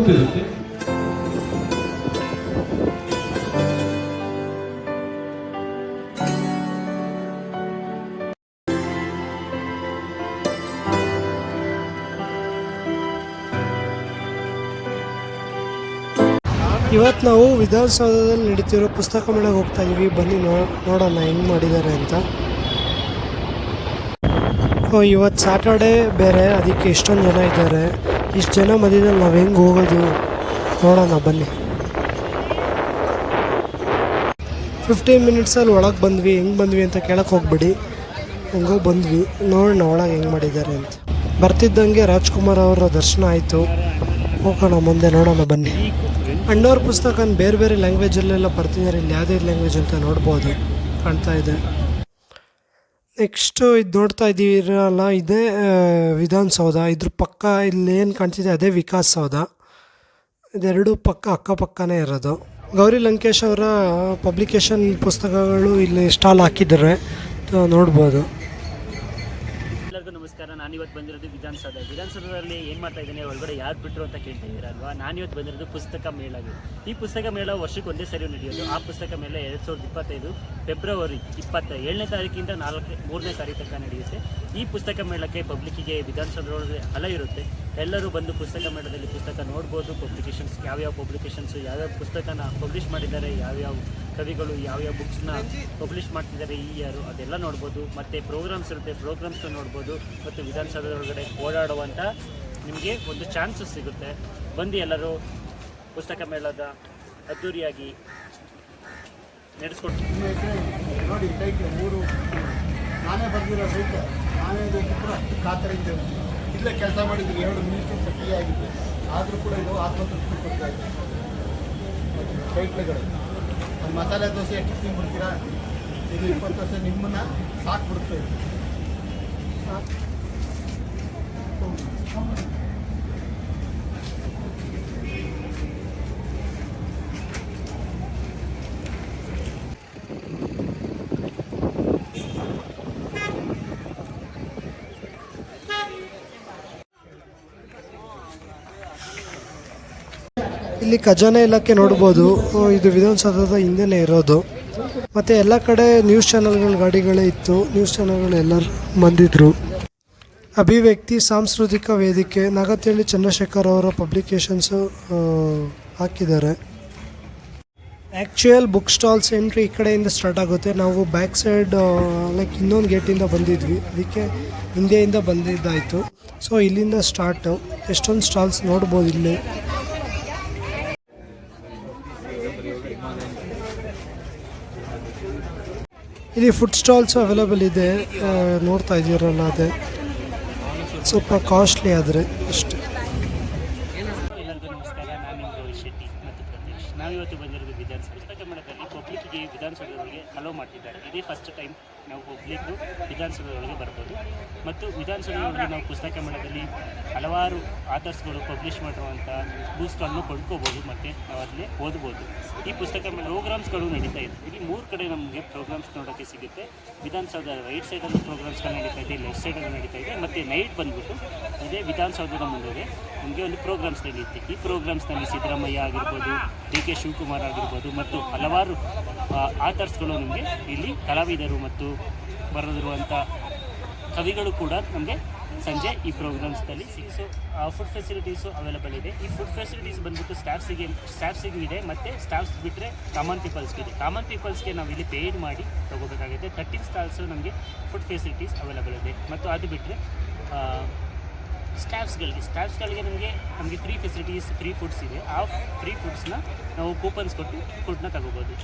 ಗೊತ್ತಿರುತ್ತೆ. ಇವತ್ತು ನಾವು ವಿಧಾನಸೌಧದಲ್ಲಿ ನಡೀತಿರೋ ಪುಸ್ತಕ ಮೇಳಕ್ಕೆ ಹೋಗ್ತಾ ಇದ್ದೀವಿ. ಬನ್ನಿ ನೋಡೋಣ ಹೆಂಗೆ ಮಾಡಿದ್ದಾರೆ ಅಂತ. ಇವತ್ತು ಸ್ಯಾಟರ್ಡೇ ಬೇರೆ, ಅದಕ್ಕೆ ಎಷ್ಟೊಂದು ಜನ ಇದ್ದಾರೆ. ಇಷ್ಟು ಜನ ಮಧ್ಯದಲ್ಲಿ ನಾವು ಹೆಂಗೆ ಹೋಗೋದು? ನೋಡೋಣ, ಬನ್ನಿ. ಫಿಫ್ಟೀನ್ ಮಿನಿಟ್ಸಲ್ಲಿ ಒಳಗೆ ಬಂದ್ವಿ, ಹೆಂಗೆ ಬಂದ್ವಿ ಅಂತ ಕೇಳಕ್ಕೆ ಹೋಗ್ಬಿಡಿ. ಹೆಂಗೋ ಬಂದ್ವಿ ನೋಡೋಣ ಒಳಗೆ ಹೆಂಗೆ ಮಾಡಿದ್ದಾರೆ ಅಂತ. ಬರ್ತಿದ್ದಂಗೆ ರಾಜ್ಕುಮಾರ್ ಅವರ ದರ್ಶನ ಆಯಿತು. ಹೋಗೋಣ, ಮುಂದೆ ನೋಡೋಣ, ಬನ್ನಿ. ಅಣ್ಣವ್ರ ಪುಸ್ತಕ ಬೇರೆ ಬೇರೆ ಲ್ಯಾಂಗ್ವೇಜಲ್ಲೆಲ್ಲ ಬರ್ತಿದ್ದಾರೆ, ಇಲ್ಲಿ ಯಾವುದೇ ಲ್ಯಾಂಗ್ವೇಜ್ ಅಂತ ನೋಡ್ಬೋದು. ಕಾಣ್ತಾ ಇದೆ. ನೆಕ್ಸ್ಟು ಇದು ನೋಡ್ತಾ ಇದ್ದೀರಲ್ಲ, ಇದೇ ವಿಧಾನಸೌಧ. ಇದ್ರ ಪಕ್ಕ ಇಲ್ಲಿ ಏನು ಕಾಣ್ತಿದೆ, ಅದೇ ವಿಕಾಸ್ ಸೌಧ ಇದೆರಡು ಪಕ್ಕ, ಅಕ್ಕಪಕ್ಕನೇ ಇರೋದು. ಗೌರಿ ಲಂಕೇಶ್ ಅವರ ಪಬ್ಲಿಕೇಶನ್ ಪುಸ್ತಕಗಳು ಇಲ್ಲಿ ಸ್ಟಾಲ್ ಹಾಕಿದ್ದಾರೆ. ನೋಡ್ಬೋದು. ಎಲ್ಲರಿಗೂ ನಮಸ್ಕಾರ. ನಾನು ಇವತ್ತು ಬಂದಿರೋದು ವಿಧಾನಸೌಧ. ವಿಧಾನಸೌಧದಲ್ಲಿ ಏನು ಮಾಡ್ತಾ ಇದ್ದೀನಿ, ಒಳಗಡೆ ಯಾರು ಬಿಟ್ಟರು ಅಂತ ಕೇಳ್ತಾ ನಾನು ಇವತ್ತು ಬಂದಿರೋದು ಪುಸ್ತಕ ಮೇಳಗೆ. ಈ ಪುಸ್ತಕ ಮೇಳ ವರ್ಷಕ್ಕೆ ಒಂದೇ ಸರಿ ನಡೆಯೋದು. ಆ ಪುಸ್ತಕ ಮೇಳ ಎರಡು ಸಾವಿರದ ಇಪ್ಪತ್ತೈದು ಫೆಬ್ರವರಿ ಇಪ್ಪತ್ತ ಏಳನೇ ತಾರೀಕಿಂದ ನಾಲ್ಕು ಮೂರನೇ ತಾರೀಕು ತನಕ ನಡೆಯುತ್ತೆ. ಈ ಪುಸ್ತಕ ಮೇಳಕ್ಕೆ ಪಬ್ಲಿಕ್ಕಿಗೆ ವಿಧಾನಸೌಧ ಒಳಗೆ ಹಲ ಇರುತ್ತೆ. ಎಲ್ಲರೂ ಬಂದು ಪುಸ್ತಕ ಮೇಳದಲ್ಲಿ ಪುಸ್ತಕ ನೋಡ್ಬೋದು ಪಬ್ಲಿಕೇಶನ್ಸ್ ಯಾವ್ಯಾವ ಪಬ್ಲಿಕೇಶನ್ಸು ಯಾವ್ಯಾವ ಪುಸ್ತಕನ ಪಬ್ಲಿಷ್ ಮಾಡಿದ್ದಾರೆ ಯಾವ್ಯಾವ ಕವಿಗಳು ಯಾವ್ಯಾವ ಬುಕ್ಸ್ನ ಪಬ್ಲಿಷ್ ಮಾಡ್ತಿದ್ದಾರೆ ಈ ಯಾರು ಅದೆಲ್ಲ ನೋಡ್ಬೋದು. ಮತ್ತು ಪ್ರೋಗ್ರಾಮ್ಸ್ ಇರುತ್ತೆ ಪ್ರೋಗ್ರಾಮ್ಸ್ನ ನೋಡ್ಬೋದು. ಮತ್ತು ವಿಧಾನಸೌಧದ ಒಳಗಡೆ ಓಡಾಡುವಂಥ ನಿಮಗೆ ಒಂದು ಚಾನ್ಸಸ್ ಸಿಗುತ್ತೆ. ಬಂದು ಎಲ್ಲರೂ ಪುಸ್ತಕ ಮೇಳದ ಅದ್ದೂರಿಯಾಗಿ ನಡೆಸ್ಕೊಟ್ಟು ನೋಡಿ ಮೂರು ನಾನೇ ಬಂದಿರೋ ಸಹಿತ ನಾನೇ ಚಿತ್ರ ಖಾತರಿಂದ ಇಲ್ಲೇ ಕೆಲಸ ಮಾಡಿದ್ದೀನಿ ಎರಡು ಮಿನಿಸ್ಟರ್ ಸಕ್ರಿಯ ಆಗಿದೆ ಆದರೂ ಕೂಡ ಇದು ಆತ್ಮತೃಪ್ತಿ ಕೊಡ್ತಾ ಇದೆ. ಟೈಟ್ಲುಗಳು ಒಂದು ಮಸಾಲೆ ದೋಸೆ ಎಷ್ಟು ತಿಂದ್ಬಿಡ್ತೀರಾ ಇದು ಇಪ್ಪತ್ತು ವರ್ಷ ನಿಮ್ಮನ್ನ ಸಾಕ್ಬಿಡುತ್ತೆ. ಇದು. ಇಲ್ಲಿ ಖಜಾನೆ ಇಲಾಖೆ ನೋಡ್ಬೋದು. ಇದು ವಿಧಾನಸೌಧದ ಹಿಂದೆನೇ ಇರೋದು. ಮತ್ತು ಎಲ್ಲ ಕಡೆ ನ್ಯೂಸ್ ಚಾನಲ್ಗಳ ಗಾಡಿಗಳೇ ಇತ್ತು. ನ್ಯೂಸ್ ಚಾನಲ್ಗಳು ಎಲ್ಲರೂ ಬಂದಿದ್ದರು ಅಭಿವ್ಯಕ್ತಿ, ಸಾಂಸ್ಕೃತಿಕ ವೇದಿಕೆ ನಾಗತಿಹಳ್ಳಿ ಚಂದ್ರಶೇಖರ್ ಅವರ ಪಬ್ಲಿಕೇಶನ್ಸು ಹಾಕಿದ್ದಾರೆ. ಆ್ಯಕ್ಚುಯಲ್ ಬುಕ್ ಸ್ಟಾಲ್ಸ್ ಎಂಟ್ರಿ ಈ ಕಡೆಯಿಂದ ಸ್ಟಾರ್ಟ್ ಆಗುತ್ತೆ. ನಾವು ಬ್ಯಾಕ್ ಸೈಡ್ ಲೈಕ್ ಇನ್ನೊಂದು ಗೇಟಿಂದ ಬಂದಿದ್ವಿ. ಅದಕ್ಕೆ ಹಿಂದೆಯಿಂದ ಬಂದಿದ್ದಾಯಿತು. ಸೊ ಇಲ್ಲಿಂದ ಸ್ಟಾರ್ಟು ಎಷ್ಟೊಂದು ಸ್ಟಾಲ್ಸ್ ನೋಡ್ಬೋದು ಇಲ್ಲಿ. ಇಲ್ಲಿ ಫುಡ್ ಸ್ಟಾಲ್ಸ್ ಅವೈಲೇಬಲ್ ಇದೆ. ನೋಡ್ತಾ ಇದ್ದೀರಲ್ಲ ಅದೇ. ಸ್ವಲ್ಪ ಕಾಸ್ಟ್ಲಿ ಆದರೆ ಅಷ್ಟೇ. ನಮಸ್ಕಾರ ನಾವಿವತ್ತು ಬಂದಿರೋದು ವಿಧಾನಸಭೆ. ಪುಸ್ತಕ ಮೇಳದಲ್ಲಿ ಪಬ್ಲಿಕ್ಗೆ ವಿಧಾನಸೌಧದೊಳಗೆ ಅಲೋ ಮಾಡ್ತಿದ್ದಾರೆ. ಇದೇ ಫಸ್ಟ್ ಟೈಮ್ ನಾವು ಪಬ್ಲಿಕ್ಕು ವಿಧಾನಸೌಧದೊಳಗೆ ಬರ್ಬೋದು. ಮತ್ತು ವಿಧಾನಸೌಧದೊಳಗೆ ನಾವು ಪುಸ್ತಕ ಮೇಳದಲ್ಲಿ ಹಲವಾರು ಆಥರ್ಸ್ಗಳು ಪಬ್ಲಿಷ್ ಮಾಡಿರುವಂಥ ಬೂಸ್ಗಳನ್ನು ಕೊಂಡ್ಕೋಬೋದು. ಮತ್ತು ನಾವು ಅದನ್ನೇ ಓದ್ಬೋದು. ಈ ಪುಸ್ತಕ ಮೇಲೆ ಪ್ರೋಗ್ರಾಮ್ಸ್ಗಳು ನಡೀತಾ ಇದೆ. ಇಲ್ಲಿ ಮೂರು ಕಡೆ ನಮಗೆ ಪ್ರೋಗ್ರಾಮ್ಸ್ ನೋಡೋಕ್ಕೆ ಸಿಗುತ್ತೆ. ವಿಧಾನಸೌಧ ರೈಟ್ ಸೈಡಲ್ಲಿ ಪ್ರೋಗ್ರಾಮ್ಸ್ಗಳು ನಡೀತಾ ಇದೆ. ಲೆಫ್ಟ್ ಸೈಡಲ್ಲೂ ನಡೀತಾ ಇದೆ. ಮತ್ತು ನೈಟ್ ಬಂದ್ಬಿಟ್ಟು ಇದೇ ವಿಧಾನಸೌಧದ ಮುಂದೆ ನಮಗೆ ಒಂದು ಪ್ರೋಗ್ರಾಮ್ಸ್ ನಡೆಯುತ್ತೆ ಈ ಪ್ರೋಗ್ರಾಮ್ಸ್ನಲ್ಲಿ ಸಿದ್ದರಾಮಯ್ಯ ಆಗಿರ್ಬೋದು, ಡಿ ಕೆ ಶಿವಕುಮಾರ್ ಆಗಿರ್ಬೋದು, ಮತ್ತು ಹಲವಾರು ಆಥರ್ಸ್ಗಳು ನಮಗೆ ಇಲ್ಲಿ ಕಲಾವಿದರು ಮತ್ತು ಬರೆದಿರುವಂಥ ಕವಿಗಳು ಕೂಡ ನಮಗೆ ಸಂಜೆ ಈ ಪ್ರೋಗ್ರಾಮ್ಸ್ನಲ್ಲಿ ಸಿಕ್ಸು ಫುಡ್ ಫೆಸಿಲಿಟೀಸು ಅವೈಲೇಬಲ್ ಇದೆ. ಈ ಫುಡ್ ಫೆಸಿಲಿಟೀಸ್ ಬಂದ್ಬಿಟ್ಟು ಸ್ಟಾಫ್ಸಿಗೆ ಸ್ಟಾಫ್ಸಿಗೂ ಇದೆ ಮತ್ತು ಸ್ಟಾಫ್ಸ್ ಬಿಟ್ಟರೆ ಕಾಮನ್ ಪೀಪಲ್ಸ್ಗೆ ಇದೆ. ಕಾಮನ್ ಪೀಪಲ್ಸ್ಗೆ ನಾವು ಇಲ್ಲಿ ಪೇಯ್ಡ್ ಮಾಡಿ ತೊಗೋಬೇಕಾಗುತ್ತೆ. ತರ್ಟೀನ್ ಸ್ಟಾಲ್ಸು ನಮಗೆ ಫುಡ್ ಫೆಸಿಲಿಟೀಸ್ ಅವೈಲೇಬಲ್ ಇದೆ. ಮತ್ತು ಅದು ಬಿಟ್ಟರೆ ಸ್ಟಾಫ್ಸ್ಗಳಿಗೆ ಸ್ಟಾಫ್ಸ್ಗಳಿಗೆ ನಮಗೆ ನಮಗೆ ಫ್ರೀ ಫೆಸಿಲಿಟೀಸ್ ಫ್ರೀ ಫುಡ್ಸ್ ಇದೆ. ಆ ಫ್ರೀ ಫುಡ್ಸ್ನ ನಾವು ಕೂಪನ್ಸ್ ಕೊಟ್ಟು ಫುಡ್ನ ತಗೋಬೋದು.